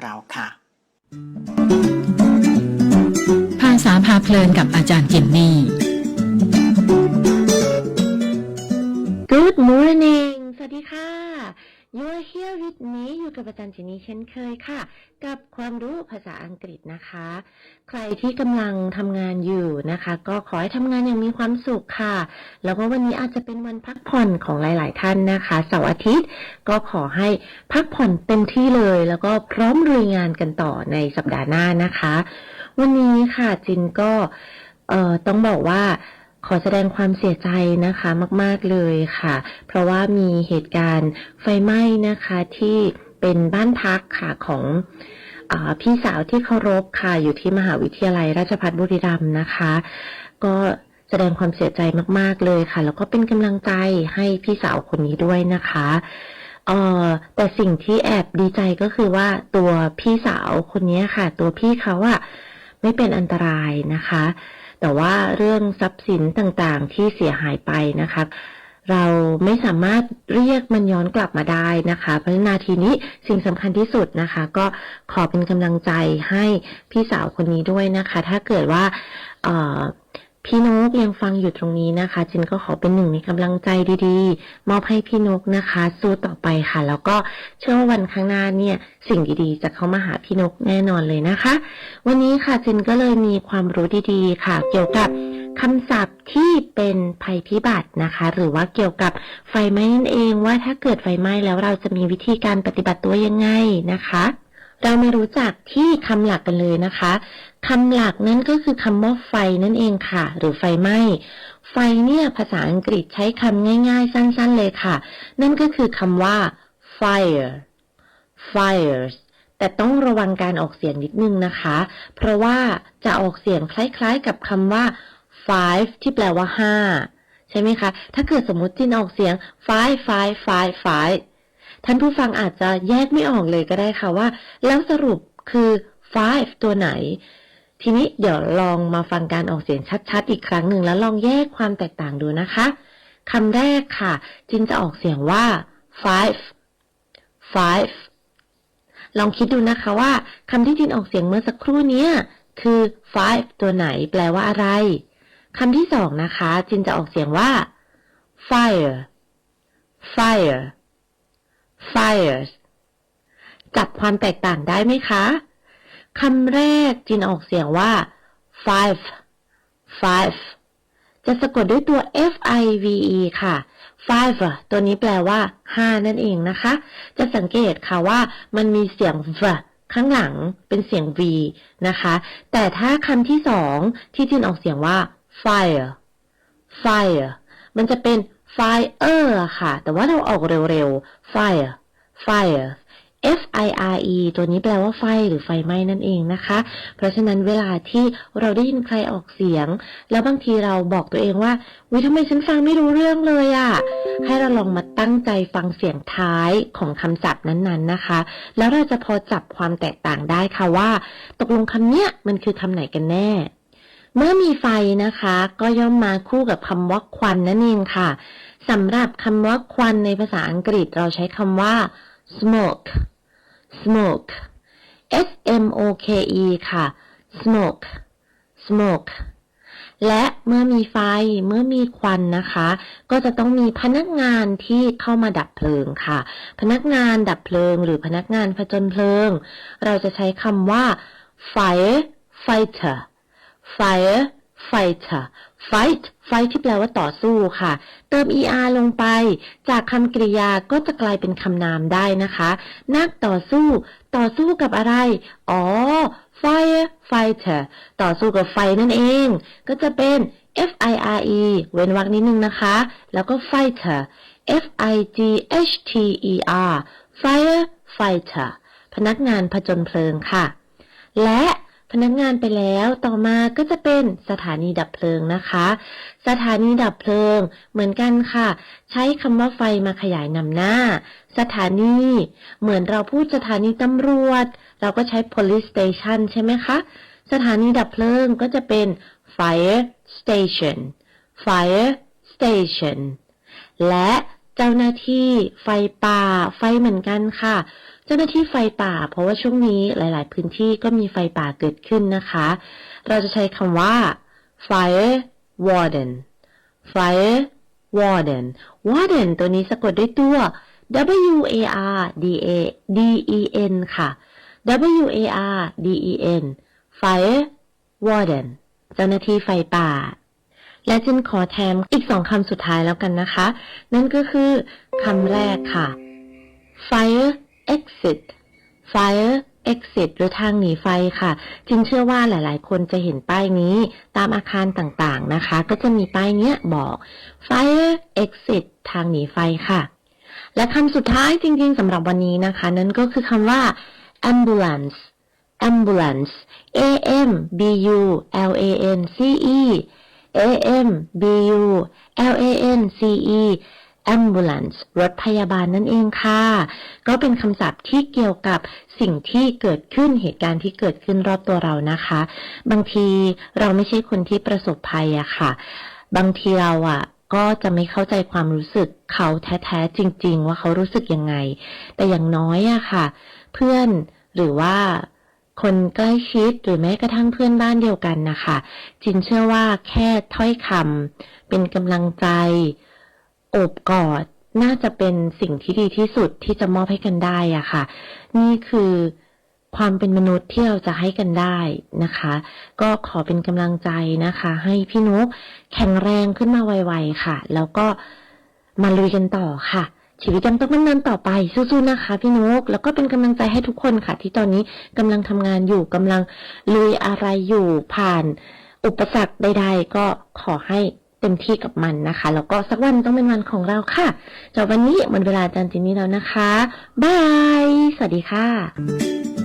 เราค่ะ ภาษาพาเพลินกับอาจารย์จินนี่ Good morning สวัสดีค่ะ You're here with me อยู่กับอาจารย์เจนนี่เช่นเคยค่ะ กับความรู้ภาษาอังกฤษนะคะ ใครที่กำลังทำงานอยู่นะคะ ก็ขอให้ทำงานอย่างมีความสุขค่ะ แล้วก็วันนี้อาจจะเป็นวันพักผ่อนของหลาย ๆ ท่านนะคะเสาร์อาทิตย์ก็ขอให้พักผ่อนเต็มที่เลย แล้วก็พร้อมลุยงานกันต่อในสัปดาห์หน้านะคะ วันนี้ค่ะจินก็ต้องบอกว่า ขอแสดงความเสียใจนะคะมาก ๆเลยค่ะ เพราะว่ามีเหตุการณ์ไฟไหม้นะคะที่เป็นบ้านพักค่ะของอพี่สาวที่เคารพค่ะอยู่ที่มหาวิทยาลัยราชภัฏบุรีรัมย์นะคะ ก็แสดงความเสียใจมาก ๆเลยค่ะ แล้วก็เป็นกำลังใจให้พี่สาวคนนี้ด้วยนะคะเออแต่สิ่งที่แอบดีใจก็คือว่าตัวพี่สาวคนนี้ค่ะ ตัวพี่เขาอะไม่เป็นอันตรายนะคะ แต่ว่าเรื่องทรัพย์สินต่างๆที่เสียหายไปนะคะเราไม่สามารถเรียกมันย้อนกลับมาได้นะคะ เพราะฉะนั้นนาทีนี้สิ่งสำคัญที่สุดนะคะ ก็ขอเป็นกำลังใจให้พี่สาวคนนี้ด้วยนะคะ ถ้าเกิดว่าเกยังฟังอยู่ตรงนี้นะคะ จินก็ขอเป็นหนึ่งในกำลังใจดีๆ มอบให้พี่นกนะคะ สู้ต่อไปค่ะ แล้วก็เชื่อว่าวันข้างหน้าเนี่ย สิ่งดีๆ จะเข้ามาหาพี่นกแน่นอนเลยนะคะ วันนี้ค่ะจินก็เลยมีความรู้ดีๆ ค่ะ เกี่ยวกับคำศัพท์ที่เป็นภัยพิบัตินะคะ หรือว่าเกี่ยวกับไฟไหม้นั่นเองว่าถ้าเกิดไฟไหม้แล้วเราจะมีวิธีการปฏิบัติตัวยังไงนะคะ เรามารู้จักที่คำหลักกันเลยนะคะคำหลักนั้นก็คือคำว่าไฟนั่นเองค่ะ หรือไฟไหม้ไฟเนี่ยภาษาอังกฤษใช้คำง่ายๆ สั้นๆเลยค่ะ นั่นก็คือคำว่า fire fires แต่ต้องระวังการออกเสียงนิดนึงนะคะ เพราะว่าจะออกเสียงคล้ายๆกับคำว่า five ที่แปลว่าห้าใช่ไหมคะ ถ้าเกิดสมมติจินออกเสียง five five five five ท่านผู้ฟังอาจจะแยกไม่ออกเลยก็ได้ค่ะว่า แล้วสรุปคือ five ตัวไหน ทีนี้เดี๋ยวลองมาฟังการออกเสียงชัดๆ อีกครั้งหนึ่งแล้วลองแยกความแตกต่างดูนะคะคำแรกค่ะ จินจะออกเสียงว่า five five ลองคิดดูนะคะว่าคำที่จินออกเสียงเมื่อสักครู่นี้คือ five ตัวไหนแปลว่าอะไรคำที่สองนะคะ จินจะออกเสียงว่า fire fire fires จับความแตกต่างได้ไหมคะคำแรกจินออกเสียงว่า five five จะสะกดด้วยตัว f i v e ค่ะ five ตัวนี้แปลว่า5นั่นเองนะคะ จะสังเกตค่ะว่ามันมีเสียง v ข้างหลังเป็นเสียง v นะคะ แต่ถ้าคำที่สองที่จินออกเสียงว่า fire fire มันจะเป็น fire ค่ะ แต่ว่าเราออกเร็วๆ fire fire F I R E ตัวนี้แปลว่าไฟหรือไฟไหม้นั่นเองนะคะ เพราะฉะนั้นเวลาที่เราได้ยินใครออกเสียง แล้วบางทีเราบอกตัวเองว่าวิทำไมฉันฟังไม่รู้เรื่องเลยอะ่ะ ให้เราลองมาตั้งใจฟังเสียงท้ายของคำศัพท์นั้นๆนะคะ แล้วเราจะพอจับความแตกต่างได้ค่ะว่า ตกลงคำเนี้ยมันคือคำไหนกันแน่ เมื่อมีไฟนะคะ ก็ย่อมมาคู่กับคำว่าควันนั่นเองค่ะสำหรับคำว่าควันในภาษาอังกฤษเราใช้คำว่า smoke smoke s m o k e ค่ะ smoke smoke และเมื่อมีไฟเมื่อมีควันนะคะ ก็จะต้องมีพนักงานที่เข้ามาดับเพลิงค่ะ พนักงานดับเพลิง หรือพนักงานผจญเพลิง เราจะใช้คำว่า fire fighter fire fighter fight fight ที่แปลว่าต่อสู้ค่ะ เติม er ลงไป จากคำกริยาก็จะกลายเป็นคำนามได้นะคะ นักต่อสู้ ต่อสู้กับอะไร อ๋อ fire fighter ต่อสู้กับไฟนั่นเอง ก็จะเป็น f i r e เว้นวรรคนิดนึงนะคะ แล้วก็ fighter f i g h t e r fire fighter พนักงานผจญเพลิงค่ะ และ พนักงานไปแล้ว ต่อมาก็จะเป็นสถานีดับเพลิงนะคะ สถานีดับเพลิง เหมือนกันค่ะ ใช้คำว่าไฟมาขยายนำหน้า สถานี เหมือนเราพูดสถานีตำรวจ เราก็ใช้ police station ใช่ไหมคะ สถานีดับเพลิงก็จะเป็น fire station fire station และ จ้าหน้าที่ไฟป่า ไฟเหมือนกันค่ะ เจ้าหน้าที่ไฟป่า เพราะว่าช่วงนี้หลาย ๆ พื้นที่ก็มีไฟป่าเกิดขึ้นนะคะ เราจะใช้คำว่า fire warden fire warden warden ตัวนี้สะกดด้วยตัว W A R D A D E N ค่ะ W A R D E N fire warden เจ้าหน้าที่ไฟป่า และจินขอแถมอีกสองคำสุดท้ายแล้วกันนะคะ นั่นก็คือคำแรกค่ะ fire exit fire exit หรือทางหนีไฟค่ะ จินเชื่อว่าหลาย ๆ คนจะเห็นป้ายนี้ตามอาคารต่าง ๆ นะคะ ก็จะมีป้ายเนี้ยบอก fire exit ทางหนีไฟค่ะ และคำสุดท้ายจริง ๆสำหรับวันนี้นะคะ นั่นก็คือคำว่า ambulance ambulance a m b u l a n c e a m b u l a n c e ambulance รถพยาบาลนั่นเองค่ะ ก็เป็นคำศัพท์ที่เกี่ยวกับสิ่งที่เกิดขึ้นเหตุการณ์ที่เกิดขึ้นรอบตัวเรานะคะ บางทีเราไม่ใช่คนที่ประสบภัยอะค่ะ บางทีเราอะก็จะไม่เข้าใจความรู้สึกเขาแท้ๆจริง ๆ ว่าเขารู้สึกยังไง แต่อย่างน้อยอะค่ะ เพื่อนหรือว่า คนใกล้ชิดหรือแม้กระทั่งเพื่อนบ้านเดียวกันนะคะ จินเชื่อว่าแค่ถ้อยคำเป็นกำลังใจ โอบกอดน่าจะเป็นสิ่งที่ดีที่สุดที่จะมอบให้กันได้อะค่ะ นี่คือความเป็นมนุษย์ที่เราจะให้กันได้นะคะ ก็ขอเป็นกำลังใจนะคะ ให้พี่นุ๊กแข็งแรงขึ้นมาไวๆค่ะ แล้วก็มาลุยกันต่อค่ะ ชีวิตยังต้องดำเนินต่อไปสู้ๆนะคะ พี่นก แล้วก็เป็นกำลังใจให้ทุกคนค่ะ ที่ตอนนี้กำลังทำงานอยู่กำลังลุยอะไรอยู่ผ่าน อุปสรรคใด ๆ ก็ขอให้เต็มที่กับมันนะคะ แล้วก็สักวันต้องเป็นวันของเราค่ะจากวันนี้หมดเวลาจานจินนี่แล้วนะคะบายสวัสดีค่ะ